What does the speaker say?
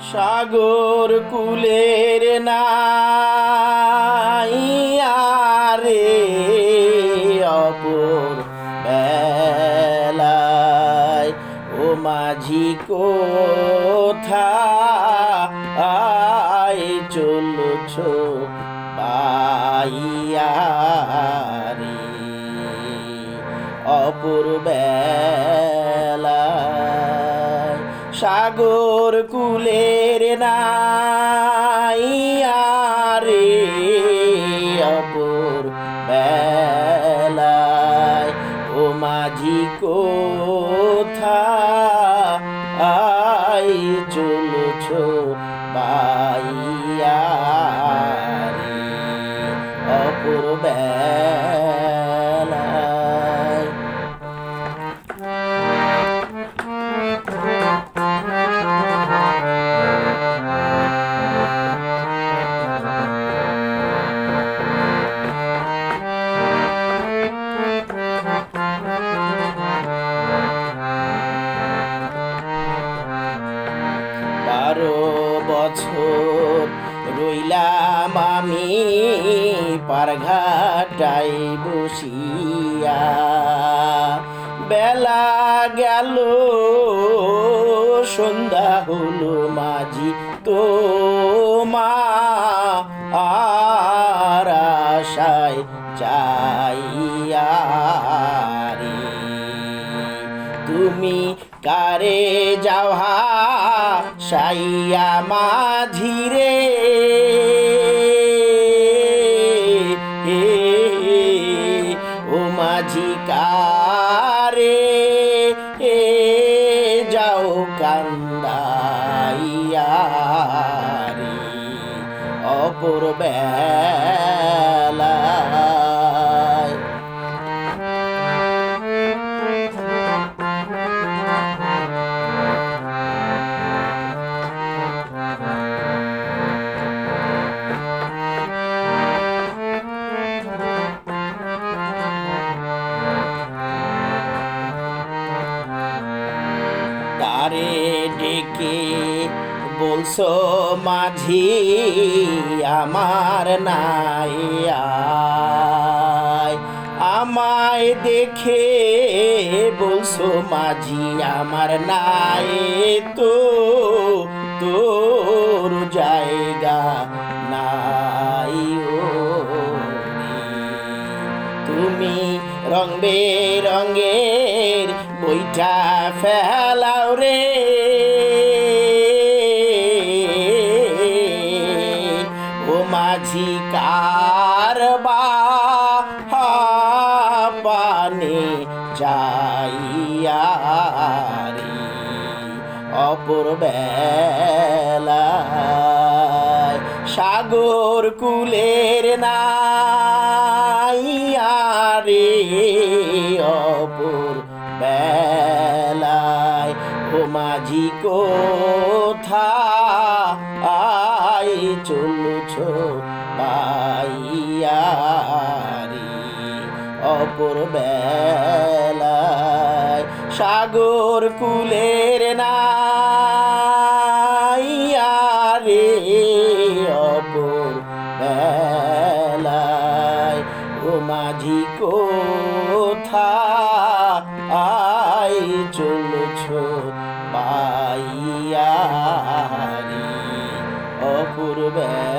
সাগর কুলের নাইয়ারে অপর বেলায় ও মাঝি কোথায় চলছ পাইয়ারে অপর বেলায় সাগর কুলের নাইয়ারে অপর বেলায়। ও মাঝি কোথা আই চলছ বাইয়ারে আমি পারঘাটাই বসিয়া। বেলা গেল, সন্ধ্যা হলো মাঝি তো মা। আর আশায় চাইয়া রে, তুমি কারে যাওয়া সাইয়া মাঝিরে এ যাও কান্দাইয়া অপূর্বে তারে ডেকে বলছো মাঝি, আমার নাই আমায় দেখে বলছো মাঝি, আমার নাই তো তোর জায়গা নাই ও তুমি রং বেরঙের বইটা ফেলাও রে। ও মাঝি কারবা পানে যাইয়া রে। অপর বেলায় সাগর কুলের নাইয়ারে মাঝি কোথা? আই চলছ পাইয়ারি, অপর বেলায় সাগর কুলের নাইয়ারে অপর বেলায় ও মাঝি কোথা? পাইয়ারি অপূর্বে